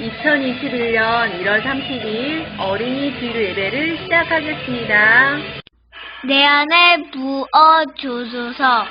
2021년 1월 30일 어린이 주일 예배를 시작하겠습니다. 내 안에 부어 주소서.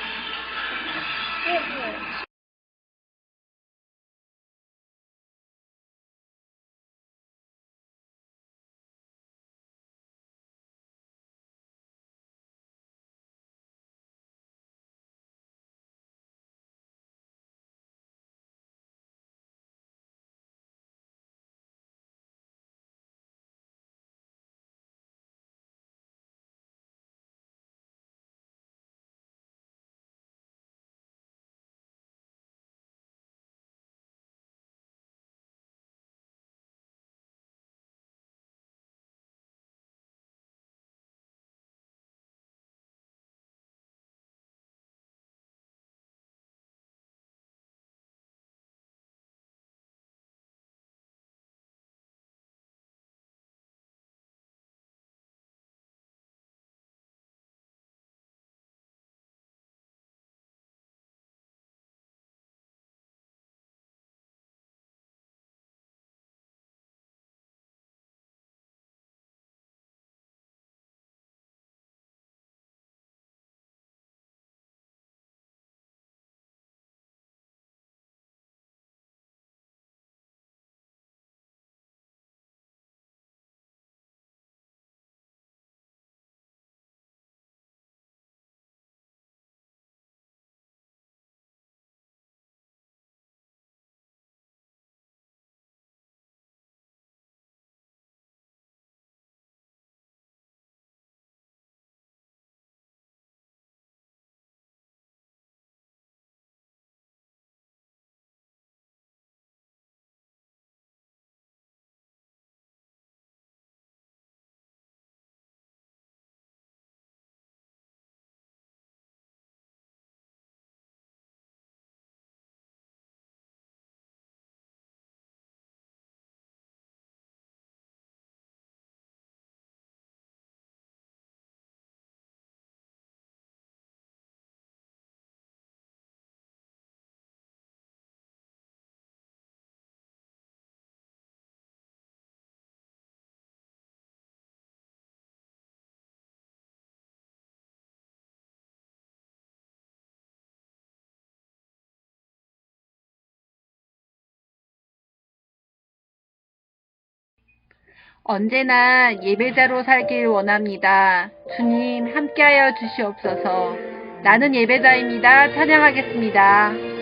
언제나 예배자로 살길 원합니다. 주님 함께하여 주시옵소서. 나는 예배자입니다. 찬양하겠습니다.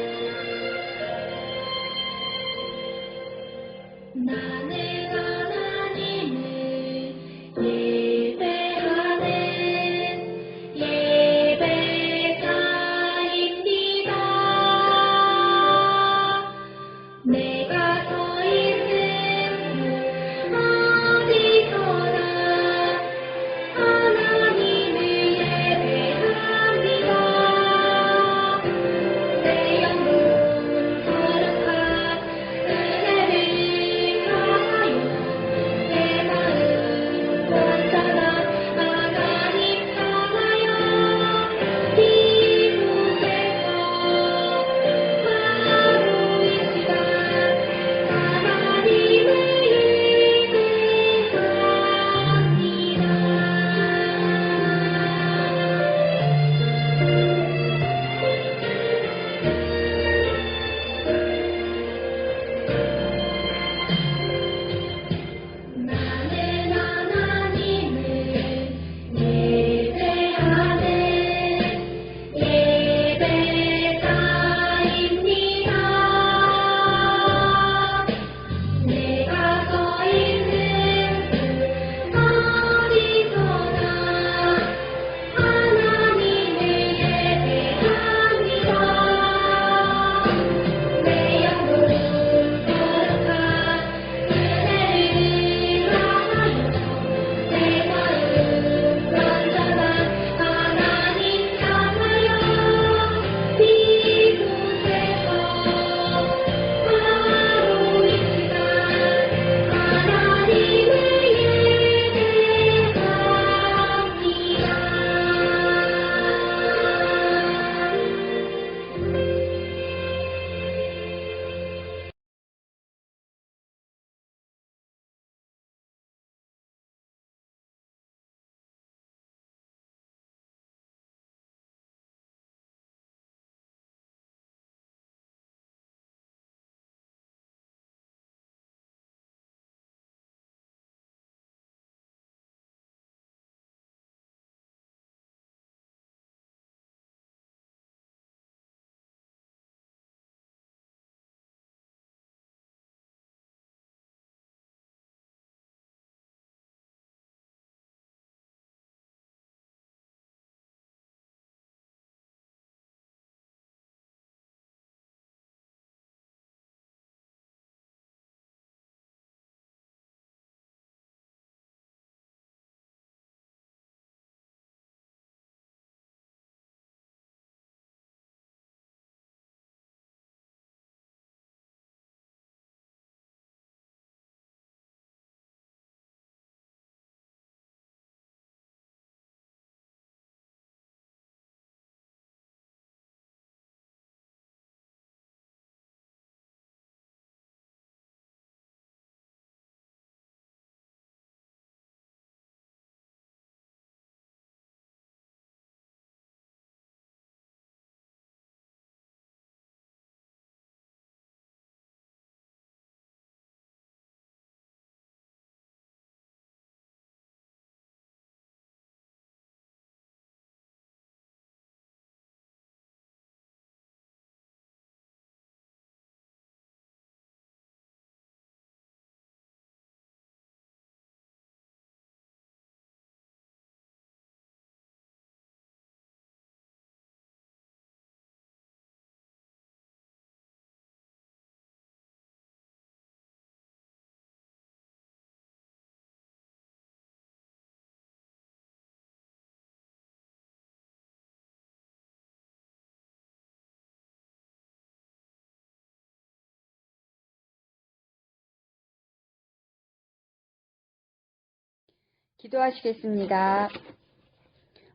기도하시겠습니다.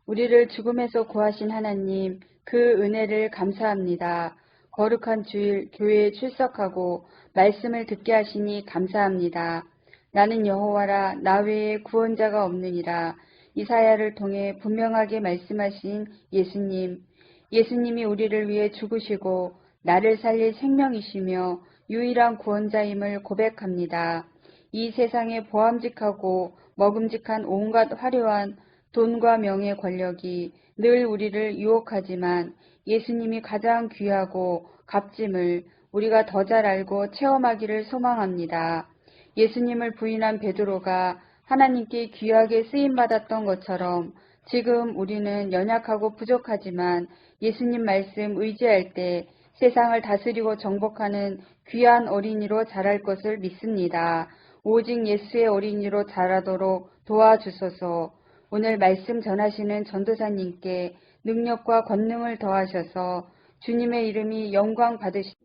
우리를 죽음에서 구하신 하나님, 그 은혜를 감사합니다. 거룩한 주일 교회에 출석하고 말씀을 듣게 하시니 감사합니다. 나는 여호와라 나 외에 구원자가 없느니라. 이사야를 통해 분명하게 말씀하신 예수님, 예수님이 우리를 위해 죽으시고 나를 살릴 생명이시며 유일한 구원자임을 고백합니다. 이 세상에 보암직하고 먹음직한 온갖 화려한 돈과 명예 권력이 늘 우리를 유혹하지만 예수님이 가장 귀하고 값짐을 우리가 더 잘 알고 체험하기를 소망합니다. 예수님을 부인한 베드로가 하나님께 귀하게 쓰임받았던 것처럼 지금 우리는 연약하고 부족하지만 예수님 말씀 의지할 때 세상을 다스리고 정복하는 귀한 어린이로 자랄 것을 믿습니다. 오직 예수의 어린이로 자라도록 도와주소서. 오늘 말씀 전하시는 전도사님께 능력과 권능을 더하셔서 주님의 이름이 영광 받으시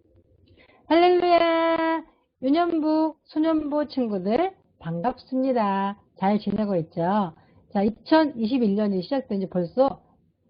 할렐루야! 유년부, 소년부 친구들 반갑습니다. 잘 지내고 있죠? 자, 2021년이 시작된 지 벌써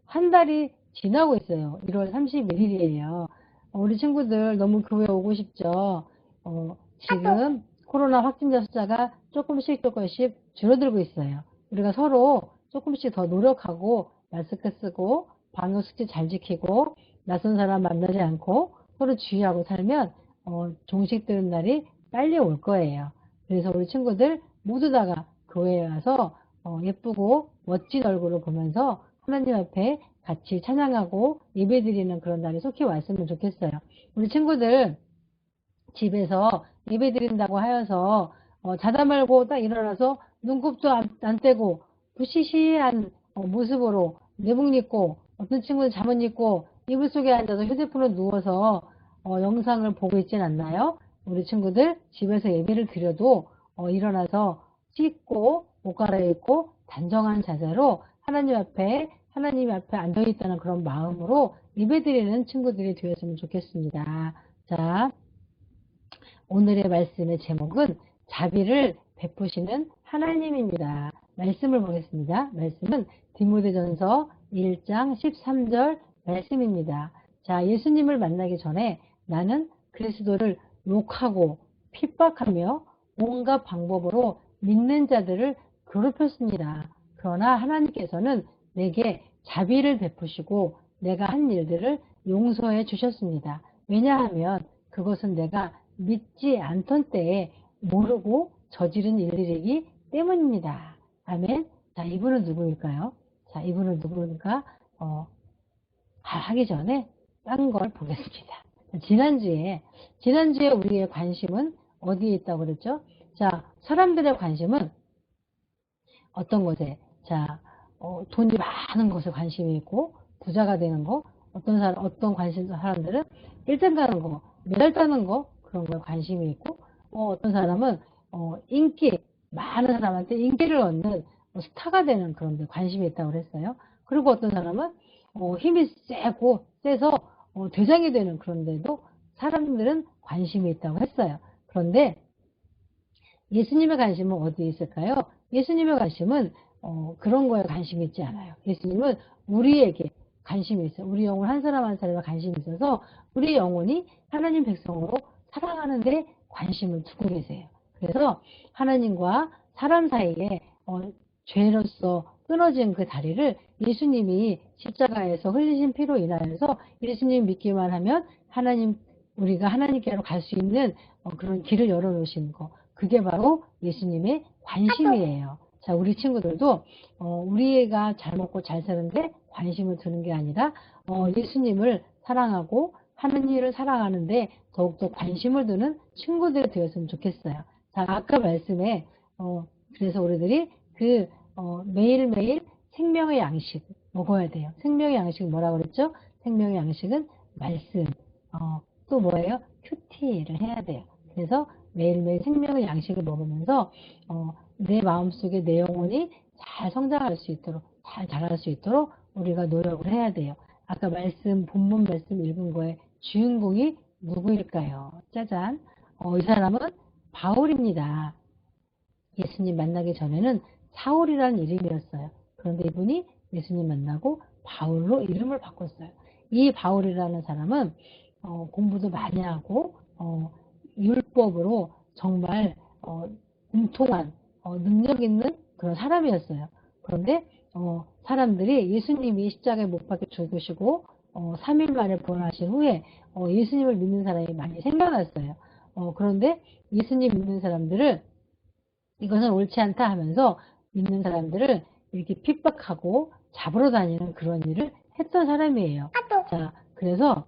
한 달이 지나고 있어요. 1월 31일이에요. 우리 친구들 너무 교회 오고 싶죠? 어, 지금 코로나 확진자 숫자가 조금씩 조금씩 줄어들고 있어요. 우리가 서로 조금씩 더 노력하고 마스크 쓰고 방역 수칙 잘 지키고 낯선 사람 만나지 않고 서로 주의하고 살면 어, 종식 되는 날이 빨리 올 거예요. 그래서 우리 친구들 모두 다가 교회에 와서 어, 예쁘고 멋진 얼굴을 보면서 하나님 앞에 같이 찬양하고 예배드리는 그런 날이 속히 왔으면 좋겠어요. 우리 친구들 집에서 예배 드린다고 하여서 어, 자다 말고 딱 일어나서 눈곱도 안, 안 떼고 부시시한 어, 모습으로 내복 입고 어떤 친구는 잠옷 입고 이불 속에 앉아서 휴대폰을 누워서 어, 영상을 보고 있진 않나요? 우리 친구들 집에서 예배를 드려도 어, 일어나서 씻고 옷 갈아입고 단정한 자세로 하나님 앞에 하나님 앞에 앉아 있다는 그런 마음으로 예배 드리는 친구들이 되었으면 좋겠습니다. 자, 오늘의 말씀의 제목은 자비를 베푸시는 하나님입니다. 말씀을 보겠습니다. 말씀은 디모데전서 1장 13절 말씀입니다. 자, 예수님을 만나기 전에 나는 그리스도를 욕하고 핍박하며 온갖 방법으로 믿는 자들을 괴롭혔습니다. 그러나 하나님께서는 내게 자비를 베푸시고 내가 한 일들을 용서해 주셨습니다. 왜냐하면 그것은 내가 믿지 않던 때에 모르고 저지른 일들이기 때문입니다. 아멘. 자, 이분은 누구일까요? 자, 이분은 누구인가? 어, 하기 전에 딴 걸 보겠습니다. 지난주에, 지난주에 우리의 관심은 어디에 있다고 그랬죠? 자, 사람들의 관심은 어떤 것에? 자, 어, 돈이 많은 것에 관심이 있고, 부자가 되는 거, 어떤 사람, 어떤 관심, 사람들은 1등 가는 거, 메달 따는 거, 그런 거에 관심이 있고, 어, 떤 사람은, 어, 인기, 많은 사람한테 인기를 얻는 스타가 되는 그런 데 관심이 있다고 그랬어요. 그리고 어떤 사람은, 어, 힘이 세고, 세서, 어, 대장이 되는 그런 데도 사람들은 관심이 있다고 했어요. 그런데, 예수님의 관심은 어디에 있을까요? 예수님의 관심은 어, 그런 거에 관심이 있지 않아요. 예수님은 우리에게 관심이 있어요. 우리 영혼 한 사람 한 사람에 관심이 있어서 우리 영혼이 하나님 백성으로 살아가는데 관심을 두고 계세요. 그래서 하나님과 사람 사이에 어, 죄로서 끊어진 그 다리를 예수님이 십자가에서 흘리신 피로 인하여서 예수님 믿기만 하면 하나님 우리가 하나님께로 갈 수 있는 어, 그런 길을 열어놓으신 거 그게 바로 예수님의 관심이에요. 자, 우리 친구들도 어, 우리가 잘 먹고 잘 사는데 관심을 두는 게 아니라 어, 예수님을 사랑하고 하는 일을 사랑하는데 더욱더 관심을 두는 친구들이 되었으면 좋겠어요. 자, 아까 말씀에 어, 그래서 우리들이 그 어, 매일매일 생명의 양식 먹어야 돼요. 생명의 양식은 뭐라고 그랬죠? 생명의 양식은 말씀. 어, 또 뭐예요? 큐티를 해야 돼요. 그래서 매일매일 생명의 양식을 먹으면서 어, 내 마음속에 내 영혼이 잘 성장할 수 있도록 잘 자랄 수 있도록 우리가 노력을 해야 돼요. 아까 말씀 본문 말씀 읽은 거에 주인공이 누구일까요? 짜잔. 어, 이 사람은 바울입니다. 예수님 만나기 전에는 사울이라는 이름이었어요. 그런데 이분이 예수님 만나고 바울로 이름을 바꿨어요. 이 바울이라는 사람은 어, 공부도 많이 하고 어, 율법으로 정말 어, 공통한 어, 능력 있는 그런 사람이었어요. 그런데 어, 사람들이 예수님이 십자가에 못 박혀 죽으시고 어, 3일 만에 부활하신 후에 어, 예수님을 믿는 사람이 많이 생겨났어요. 어, 그런데 예수님 믿는 사람들을 이것은 옳지 않다 하면서 믿는 사람들을 이렇게 핍박하고 잡으러 다니는 그런 일을 했던 사람이에요. 자, 그래서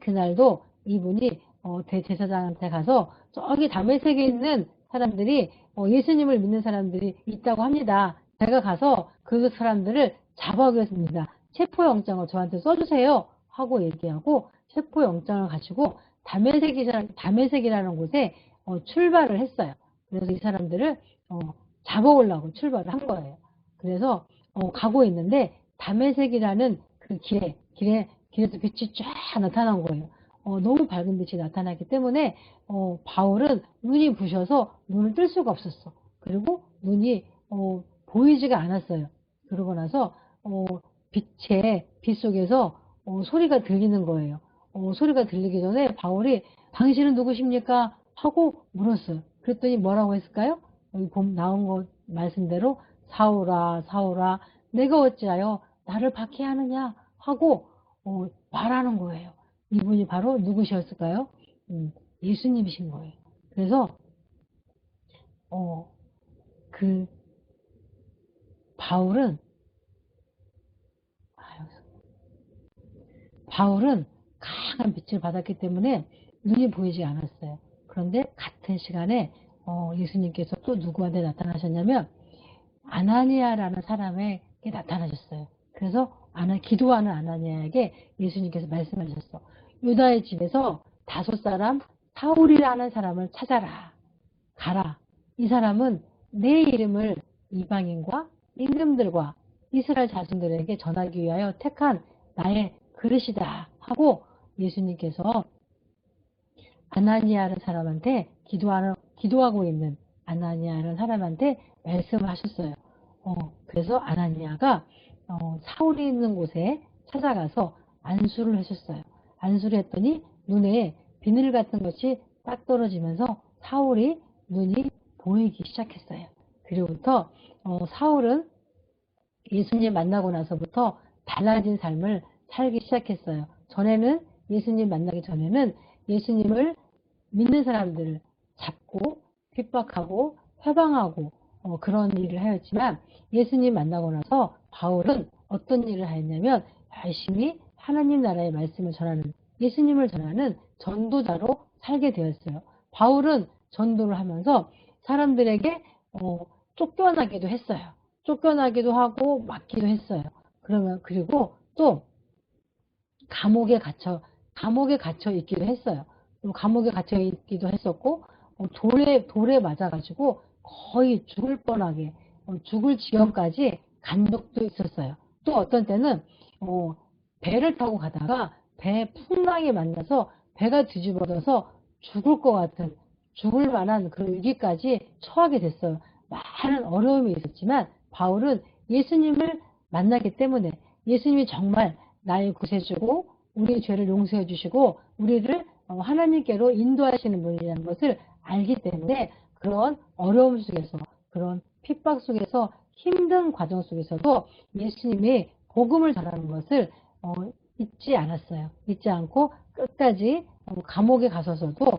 그날도 이분이 어, 대제사장한테 가서 저기 담에색에 있는 사람들이 어, 예수님을 믿는 사람들이 있다고 합니다. 제가 가서 그 사람들을 잡아오겠습니다. 체포영장을 저한테 써주세요. 하고 얘기하고 체포영장을 가지고 담에색이라는, 곳에 어, 출발을 했어요. 그래서 이 사람들을 어, 잡아오려고 출발을 한 거예요. 그래서 어, 가고 있는데 담에색이라는 그 길에 길에 길에서 빛이 쫙 나타난 거예요. 어, 너무 밝은 빛이 나타나기 때문에 어, 바울은 눈이 부셔서 눈을 뜰 수가 없었어. 그리고 눈이 어, 보이지가 않았어요. 그러고 나서 어, 빛에 빛 속에서 어, 소리가 들리는 거예요. 어, 소리가 들리기 전에 바울이 당신은 누구십니까? 하고 물었어요. 그랬더니 뭐라고 했을까요? 여기 봄 나온 거 말씀대로 사울아 사울아 내가 어찌하여 나를 박해하느냐 하고 어, 말하는 거예요. 이분이 바로 누구셨을까요? 음, 예수님이신 거예요. 그래서 어, 그 바울은 아유, 바울은 강한 빛을 받았기 때문에 눈이 보이지 않았어요. 그런데 같은 시간에 어, 예수님께서 또 누구한테 나타나셨냐면 아나니아라는 사람에게 나타나셨어요. 그래서 아나 기도하는 아나니아에게 예수님께서 말씀하셨어. 유다의 집에서 다섯 사람 사울이라는 사람을 찾아라. 가라. 이 사람은 내 이름을 이방인과 임금들과 이스라엘 자손들에게 전하기 위하여 택한 나의 그릇이다 하고 예수님께서 아나니아라는 사람한테 기도하는, 기도하고 있는 아나니아라는 사람한테 말씀하셨어요. 어, 그래서 아나니아가 어, 사울이 있는 곳에 찾아가서 안수를 하셨어요. 안수를 했더니 눈에 비늘 같은 것이 딱 떨어지면서 사울이 눈이 보이기 시작했어요. 그리고부터 어, 사울은 예수님 만나고 나서부터 달라진 삶을 살기 시작했어요. 전에는 예수님 만나기 전에는 예수님을 믿는 사람들을 잡고 핍박하고 회방하고 어, 그런 일을 하였지만 예수님 만나고 나서 바울은 어떤 일을 하였냐면 열심히 하나님 나라의 말씀을 전하는 예수님을 전하는 전도자로 살게 되었어요. 바울은 전도를 하면서 사람들에게 어, 쫓겨나기도 했어요. 쫓겨나기도 하고 맞기도 했어요. 그러면 그리고 또 감옥에 갇혀 감옥에 갇혀 있기도 했어요. 또 감옥에 갇혀 있기도 했었고 어, 돌에 돌에 맞아가지고 거의 죽을 뻔하게 어, 죽을 지경까지 간 적도 있었어요. 또 어떤 때는 어, 배를 타고 가다가 배 풍랑이 만나서 배가 뒤집어져서 죽을 것 같은 죽을 만한 그런 위기까지 처하게 됐어요. 많은 어려움이 있었지만 바울은 예수님을 만나기 때문에 예수님이 정말 나의 구세주고 우리의 죄를 용서해 주시고 우리를 어, 하나님께로 인도하시는 분이라는 것을 알기 때문에 그런 어려움 속에서 그런 핍박 속에서 힘든 과정 속에서도 예수님이 복음을 전하는 것을 어, 잊지 않았어요. 잊지 않고 끝까지 어, 감옥에 가서서도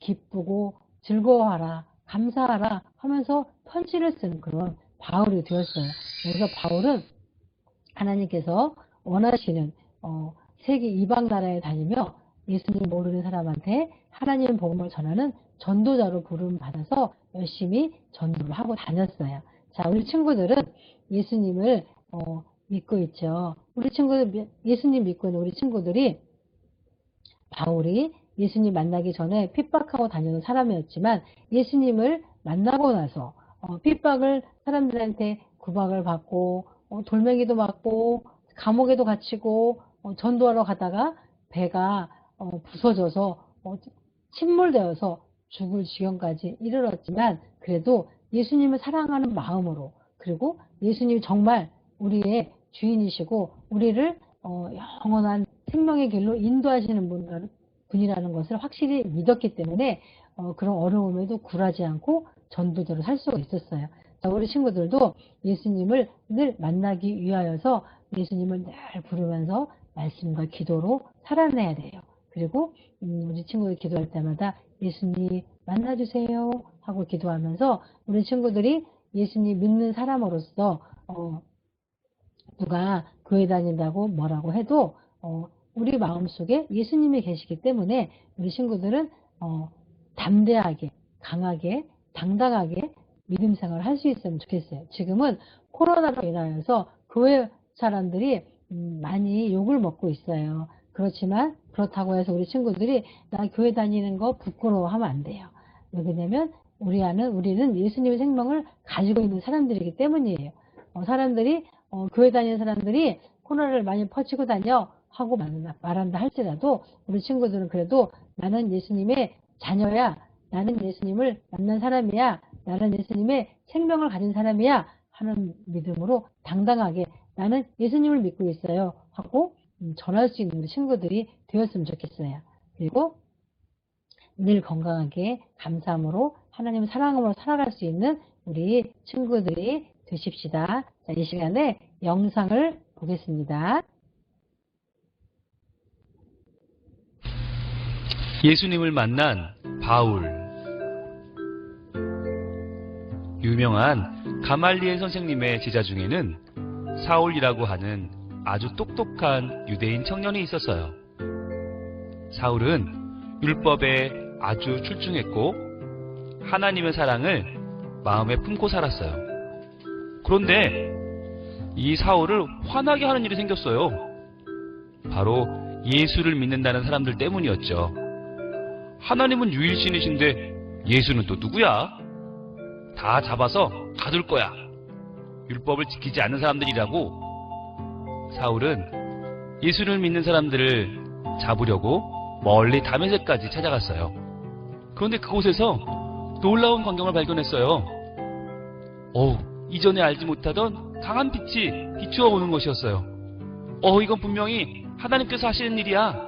기쁘고 즐거워하라, 감사하라 하면서 편지를 쓰는 그런 바울이 되었어요. 그래서 바울은 하나님께서 원하시는 어, 세계 이방 나라에 다니며 예수님 모르는 사람한테 하나님 복음을 전하는 전도자로 부름 받아서 열심히 전도를 하고 다녔어요. 자, 우리 친구들은 예수님을 어, 믿고 있죠. 우리 친구들 예수님 믿고 있는 우리 친구들이 바울이 예수님 만나기 전에 핍박하고 다니는 사람이었지만 예수님을 만나고 나서 어, 핍박을 사람들한테 구박을 받고 어, 돌멩이도 맞고 감옥에도 갇히고 어, 전도하러 가다가 배가 어, 부서져서 어, 침몰되어서 죽을 지경까지 이르렀지만 그래도 예수님을 사랑하는 마음으로 그리고 예수님이 정말 우리의 주인이시고 우리를 어, 영원한 생명의 길로 인도하시는 분, 분이라는 것을 확실히 믿었기 때문에 어, 그런 어려움에도 굴하지 않고 전도자로 살 수가 있었어요. 자, 우리 친구들도 예수님을 늘 만나기 위하여서 예수님을 늘 부르면서 말씀과 기도로 살아내야 돼요. 그리고 음, 우리 친구들 기도할 때마다 예수님 만나주세요 하고 기도하면서 우리 친구들이 예수님 믿는 사람으로서 어, 누가 교회 다닌다고 뭐라고 해도 어, 우리 마음속에 예수님이 계시기 때문에 우리 친구들은 어, 담대하게 강하게 당당하게 믿음 생활을 할 수 있으면 좋겠어요. 지금은 코로나로 인하여서 교회 사람들이 음, 많이 욕을 먹고 있어요. 그렇지만 그렇다고 해서 우리 친구들이 나 교회 다니는 거 부끄러워하면 안 돼요. 왜냐면 우리 안은 우리는 예수님의 생명을 가지고 있는 사람들이기 때문이에요. 어, 사람들이 어, 교회 다니는 사람들이 코로나를 많이 퍼치고 다녀 하고 말- 말한다 할지라도 우리 친구들은 그래도 나는 예수님의 자녀야. 나는 예수님을 만난 사람이야. 나는 예수님의 생명을 가진 사람이야. 하는 믿음으로 당당하게 나는 예수님을 믿고 있어요. 하고 음, 전할 수 있는 우리 친구들이 되었으면 좋겠어요. 그리고 늘 건강하게 감사함으로 하나님을 사랑함으로 살아갈 수 있는 우리 친구들이 되십시다. 자, 이 시간에 영상을 보겠습니다. 예수님을 만난 바울. 유명한 가말리엘 선생님의 제자 중에는 사울이라고 하는 아주 똑똑한 유대인 청년이 있었어요. 사울은 율법에 아주 출중했고 하나님의 사랑을 마음에 품고 살았어요. 그런데 이 사울을 화나게 하는 일이 생겼어요. 바로 예수를 믿는다는 사람들 때문이었죠. 하나님은 유일신이신데 예수는 또 누구야? 다 잡아서 가둘 거야. 율법을 지키지 않는 사람들이라고 사울은 예수를 믿는 사람들을 잡으려고 멀리 다메섹까지 찾아갔어요. 그런데 그곳에서 놀라운 광경을 발견했어요. 어우, 이전에 알지 못하던 강한 빛이 비추어 오는 것이었어요. 어, 이건 분명히 하나님께서 하시는 일이야.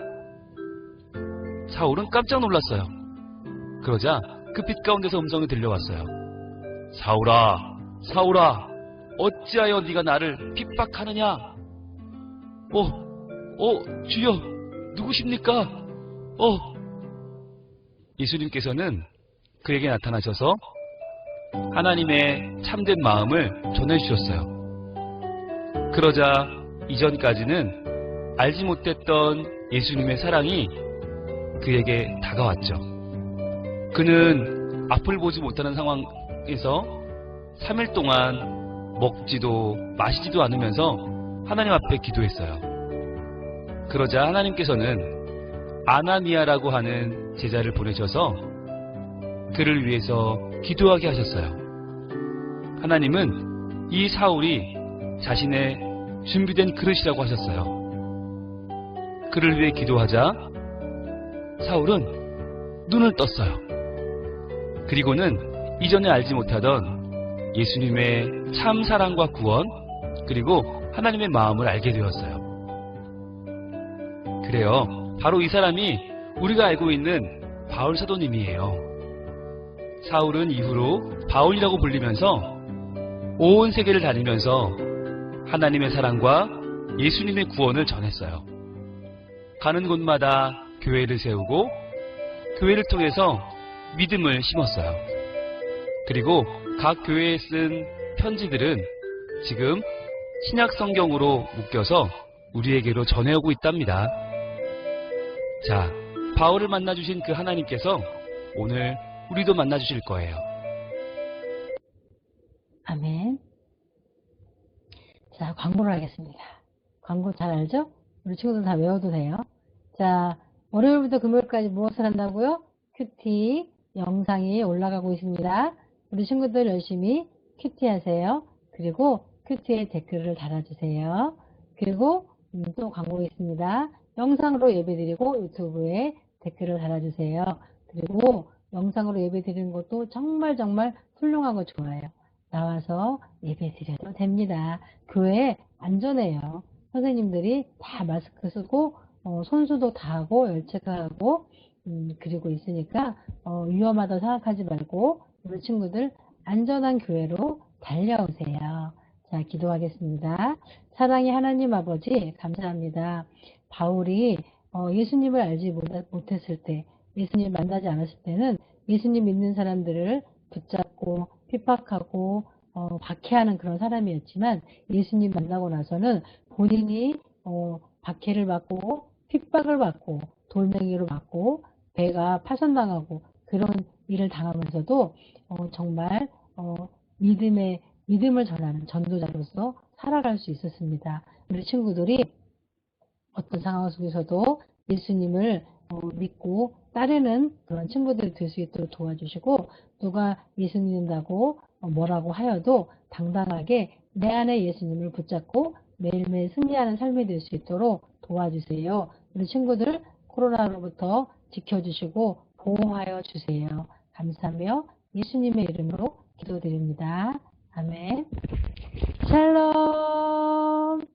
사울은 깜짝 놀랐어요. 그러자 그 빛 가운데서 음성이 들려왔어요. 사울아, 사울아, 어찌하여 네가 나를 핍박하느냐? 어, 어, 주여, 누구십니까? 어. 예수님께서는 그에게 나타나셔서 하나님의 참된 마음을 전해주셨어요. 그러자 이전까지는 알지 못했던 예수님의 사랑이 그에게 다가왔죠. 그는 앞을 보지 못하는 상황에서 3일 동안 먹지도 마시지도 않으면서 하나님 앞에 기도했어요. 그러자 하나님께서는 아나니아라고 하는 제자를 보내셔서 그를 위해서 기도하게 하셨어요. 하나님은 이 사울이 자신의 준비된 그릇이라고 하셨어요. 그를 위해 기도하자 사울은 눈을 떴어요. 그리고는 이전에 알지 못하던 예수님의 참 사랑과 구원, 그리고 하나님의 마음을 알게 되었어요. 그래요. 바로 이 사람이 우리가 알고 있는 바울 사도님이에요. 사울은 이후로 바울이라고 불리면서 온 세계를 다니면서 하나님의 사랑과 예수님의 구원을 전했어요. 가는 곳마다 교회를 세우고 교회를 통해서 믿음을 심었어요. 그리고 각 교회에 쓴 편지들은 지금 신약 성경으로 묶여서 우리에게로 전해오고 있답니다. 자, 바울을 만나주신 그 하나님께서 오늘 우리도 만나주실 거예요. 아멘. 자, 광고를 하겠습니다. 광고 잘 알죠? 우리 친구들 다 외워도 돼요. 자, 월요일부터 금요일까지 무엇을 한다고요? 큐티 영상이 올라가고 있습니다. 우리 친구들 열심히 큐티 하세요. 그리고 큐티에 댓글을 달아주세요. 그리고 음, 또 광고 있습니다. 영상으로 예배드리고 유튜브에 댓글을 달아주세요. 그리고 영상으로 예배 드리는 것도 정말 정말 훌륭하고 좋아요. 나와서 예배 드려도 됩니다. 교회 안전해요. 선생님들이 다 마스크 쓰고 어, 손수도 다 하고 열체크하고 음, 그리고 있으니까 어, 위험하다고 생각하지 말고 우리 친구들 안전한 교회로 달려오세요. 자, 기도하겠습니다. 사랑의 하나님 아버지 감사합니다. 바울이 어, 예수님을 알지 못- 못했을 때, 예수님 만나지 않았을 때는 예수님 믿는 사람들을 붙잡고 핍박하고 어, 박해하는 그런 사람이었지만 예수님 만나고 나서는 본인이 어, 박해를 받고 핍박을 받고 돌멩이로 맞고 배가 파손당하고 그런 일을 당하면서도 어, 정말 어, 믿음의 믿음을 전하는 전도자로서 살아갈 수 있었습니다. 우리 친구들이 어떤 상황 속에서도 예수님을 어, 믿고 따르는 그런 친구들이 될 수 있도록 도와주시고 누가 예수 믿는다고 어, 뭐라고 하여도 당당하게 내 안에 예수님을 붙잡고 매일매일 승리하는 삶이 될 수 있도록 도와주세요. 우리 친구들 코로나로부터 지켜주시고 보호하여 주세요. 감사하며 예수님의 이름으로 기도드립니다. 아멘. 샬롬.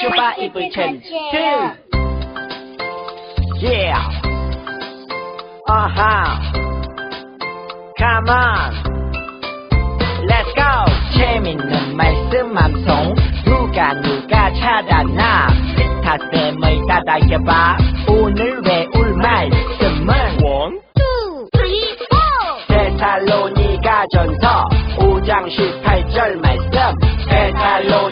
쇼바 이불 챌린지 2 Yeah. 아하 Come on. Let's go. 재밌는 말씀 함송. 누가 누가 찾아나? 스타쌤의 따다해봐. 오늘 외울 말씀은? 원 데살로니가 전서. 5장 18절 말씀. 데살로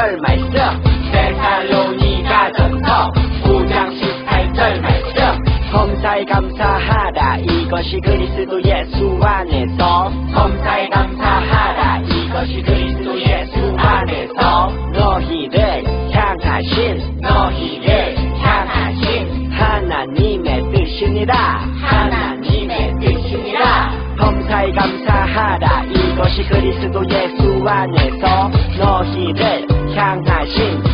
18절 말씀. 데살로니가 전서. 5장 18절 말씀. 검사에 감사하라 이것이 그리스도 예수 안에서. 검사에 감사하라 이것이 그리스도 예수 안에서. 너희를 향하신 너희를 향하신 하나님의 뜻이니라 하나님의 뜻이니라 검사에 감사하라 이것이 그리스도 예수 안에서 너희를 향하신